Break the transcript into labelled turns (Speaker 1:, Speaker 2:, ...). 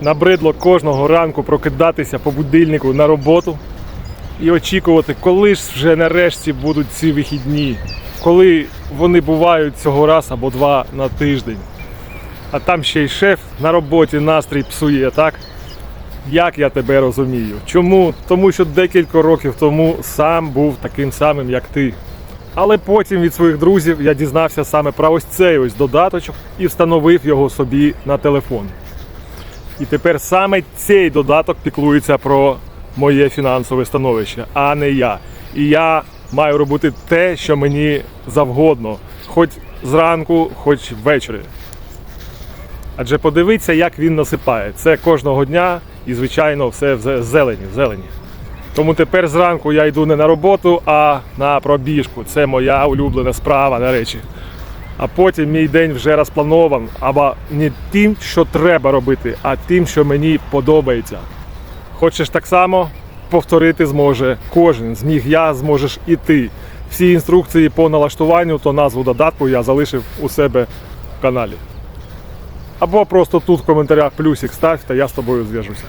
Speaker 1: Набридло кожного ранку прокидатися по будильнику на роботу і очікувати, коли ж вже нарешті будуть ці вихідні, коли вони бувають цього раз або два на тиждень. А там ще й шеф на роботі настрій псує, так? Як я тебе розумію? Чому? Тому що декілька років тому сам був таким самим, як ти. Але потім від своїх друзів я дізнався саме про ось цей ось додаточок і встановив його собі на телефон. І тепер саме цей додаток піклується про моє фінансове становище, а не я. І я маю робити те, що мені завгодно, хоч зранку, хоч ввечері. Адже подивіться, як він насипає. Це кожного дня і, звичайно, все в зелені, в зелені. Тому тепер зранку я йду не на роботу, а на пробіжку. Це моя улюблена справа, на речі. А потім мій день вже розпланован, або не тим, що треба робити, а тим, що мені подобається. Хочеш так само повторити зможе кожен. Зміг я, зможеш і ти. Всі інструкції по налаштуванню та назву додатку я залишив у себе в каналі. Або просто тут в коментарях плюсик став, та я з тобою зв'яжуся.